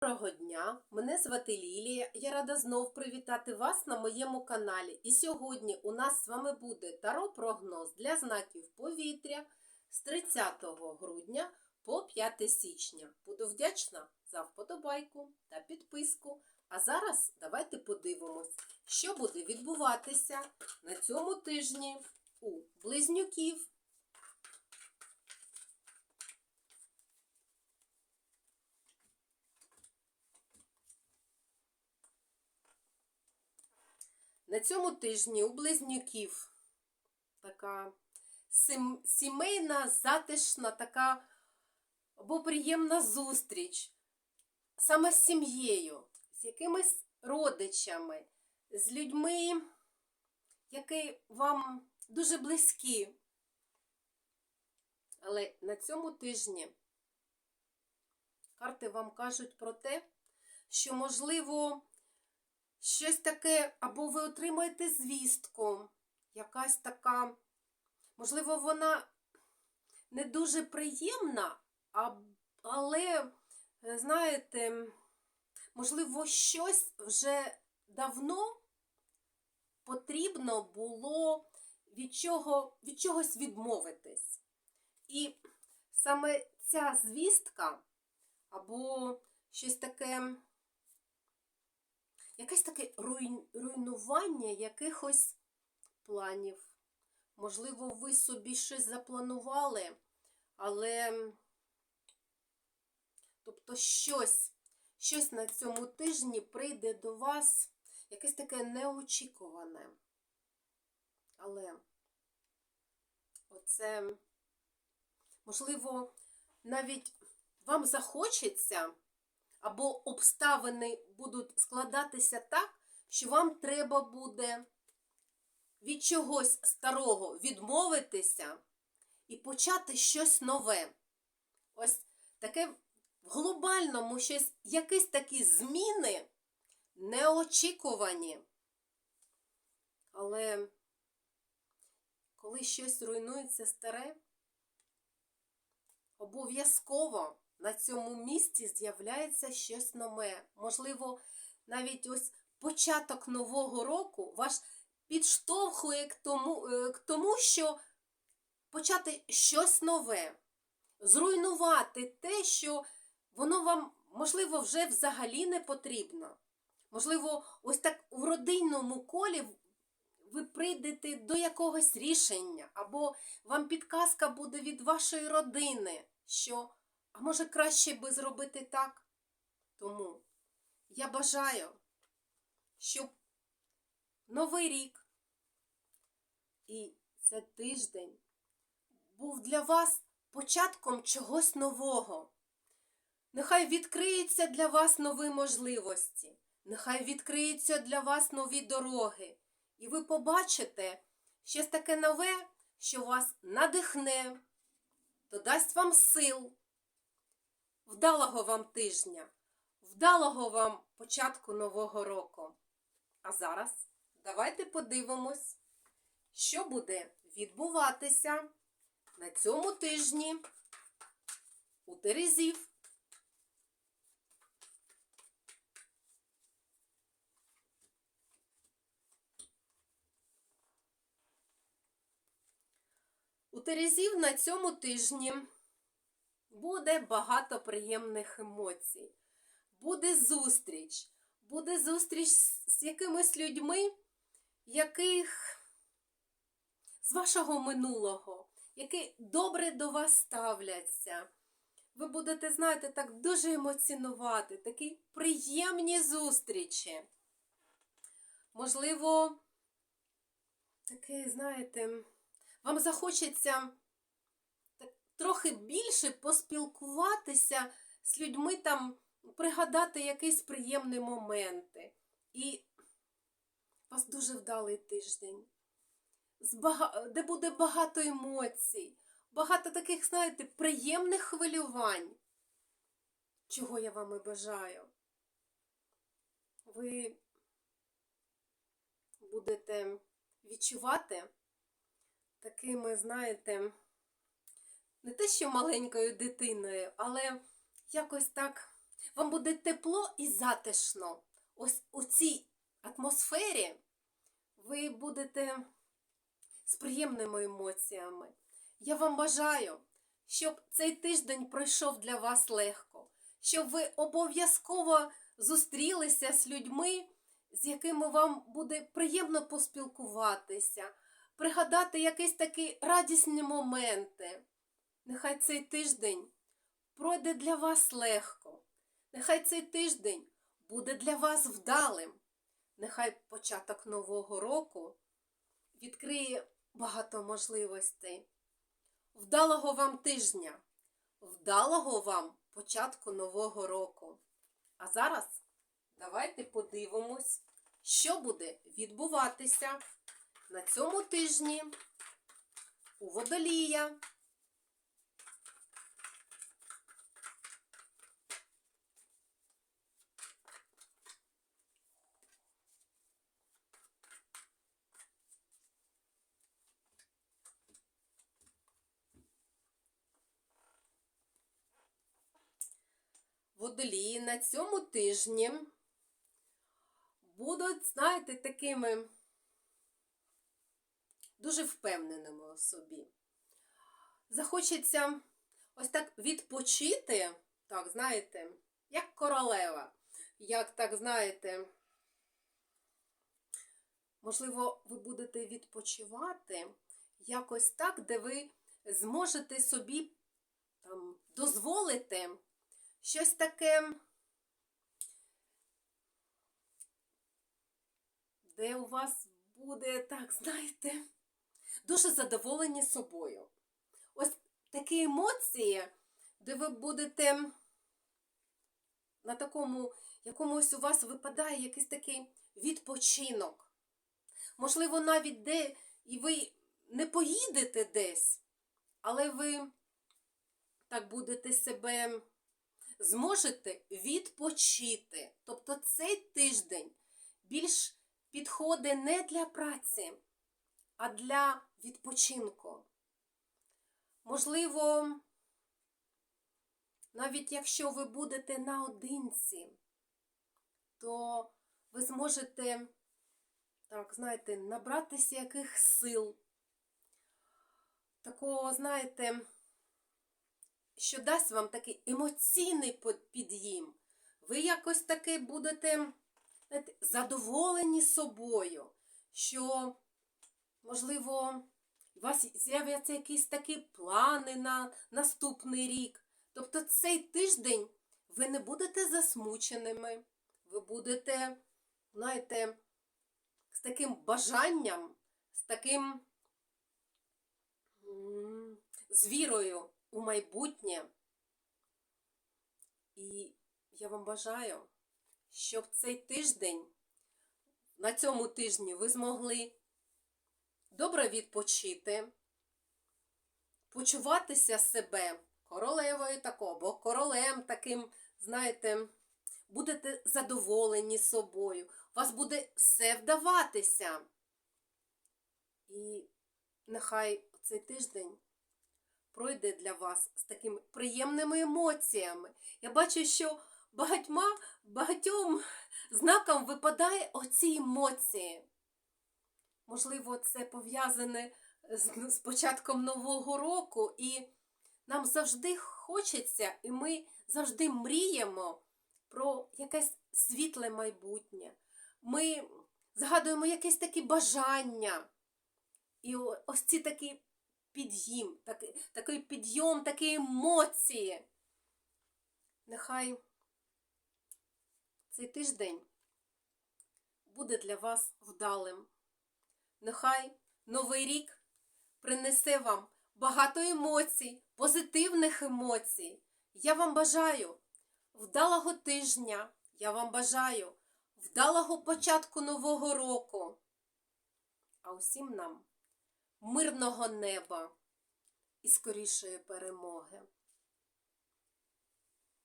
Доброго дня! Мене звати Лілія. Я рада знов привітати вас на моєму каналі. І сьогодні у нас з вами буде таро-прогноз для знаків повітря з 30 грудня по 5 січня. Буду вдячна за вподобайку та підписку. А зараз давайте подивимось, що буде відбуватися на цьому тижні у близнюків. На цьому тижні у близнюків така сімейна, затишна, така або приємна зустріч саме з сім'єю, з якимись родичами, з людьми, які вам дуже близькі. Але на цьому тижні карти вам кажуть про те, що можливо щось таке, або ви отримаєте звістку, якась така, можливо, вона не дуже приємна, але, е, знаєте, можливо, щось вже давно потрібно було від, чого, від чогось відмовитись. І саме ця звістка, або щось таке якесь таке руйнування якихось планів. Можливо, ви собі щось запланували, але тобто щось, щось на цьому тижні прийде до вас, якесь таке неочікуване. Але оце, можливо, навіть вам захочеться або обставини будуть складатися так, що вам треба буде від чогось старого відмовитися і почати щось нове. Ось таке в глобальному щось, якісь такі зміни неочікувані. Але коли щось руйнується старе, обов'язково на цьому місці з'являється щось нове. Можливо, навіть ось початок нового року вас підштовхує к тому, е, к тому, що почати щось нове, зруйнувати те, що воно вам, можливо, вже взагалі не потрібно. Можливо, ось так в родинному колі ви прийдете до якогось рішення, або вам підказка буде від вашої родини, що а може краще би зробити так? Тому я бажаю, щоб новий рік і цей тиждень був для вас початком чогось нового. Нехай відкриються для вас нові можливості, нехай відкриються для вас нові дороги, і ви побачите щось таке нове, що вас надихне, додасть вам сил. Вдалого вам тижня, вдалого вам початку нового року. А зараз давайте подивимось, що буде відбуватися на цьому тижні у Терезів. У Терезів на цьому тижні буде багато приємних емоцій. Буде зустріч. Буде зустріч з якимись людьми, яких з вашого минулого, які добре до вас ставляться. Ви будете, знаєте, так дуже емоціонувати, такі приємні зустрічі. Можливо, таке, знаєте, вам захочеться трохи більше поспілкуватися з людьми, там, пригадати якісь приємні моменти. І у вас дуже вдалий тиждень, де буде багато емоцій, багато таких, знаєте, приємних хвилювань. Чого я вам і бажаю. Ви будете відчувати такими, знаєте, не те, що маленькою дитиною, але якось так Вам буде тепло і затишно. Ось у цій атмосфері ви будете з приємними емоціями. Я вам бажаю, щоб цей тиждень пройшов для вас легко, щоб ви обов'язково зустрілися з людьми, з якими вам буде приємно поспілкуватися, пригадати якісь такі радісні моменти. Нехай цей тиждень пройде для вас легко. Нехай цей тиждень буде для вас вдалим. Нехай початок нового року відкриє багато можливостей. Вдалого вам тижня, вдалого вам початку нового року. А зараз давайте подивимось, що буде відбуватися на цьому тижні у водолія. Водолії на цьому тижні будуть, знаєте, такими дуже впевненими у собі. Захочеться ось так відпочити, так, знаєте, як королева, як так, знаєте, можливо, ви будете відпочивати якось так, де ви зможете собі там дозволити щось таке, де у вас буде, так, знаєте, дуже задоволені собою. Ось такі емоції, де ви будете на такому, якомусь у вас випадає якийсь такий відпочинок. Можливо, навіть де і ви не поїдете десь, але ви так будете себе зможете відпочити. Тобто цей тиждень більш підходить не для праці, а для відпочинку. Можливо, навіть якщо ви будете наодинці, то ви зможете, так, знаєте, набратися яких сил. Такого, знаєте, що дасть вам такий емоційний під'їм. Ви якось таки будете знаєте, задоволені собою, що, можливо, у вас з'являться якісь такі плани на наступний рік. Тобто цей тиждень ви не будете засмученими, ви будете, знаєте, з таким бажанням, з таким з вірою у майбутнє. І я вам бажаю, щоб цей тиждень, на цьому тижні ви змогли добре відпочити, почуватися себе королевою такого, або королем таким, знаєте, будете задоволені собою, вас буде все вдаватися. І нехай цей тиждень пройде для вас з такими приємними емоціями. Я бачу, що багатьма, багатьом знакам випадає оці емоції. Можливо, це пов'язане з, з початком Нового року, і нам завжди хочеться, і ми завжди мріємо про якесь світле майбутнє. Ми згадуємо якесь таке бажання. І ось ці такі під'їм, такий, такий підйом, такі емоції. Нехай цей тиждень буде для вас вдалим. Нехай новий рік принесе вам багато емоцій, позитивних емоцій. Я вам бажаю вдалого тижня, я вам бажаю вдалого початку нового року. А усім нам мирного неба і скорішої перемоги.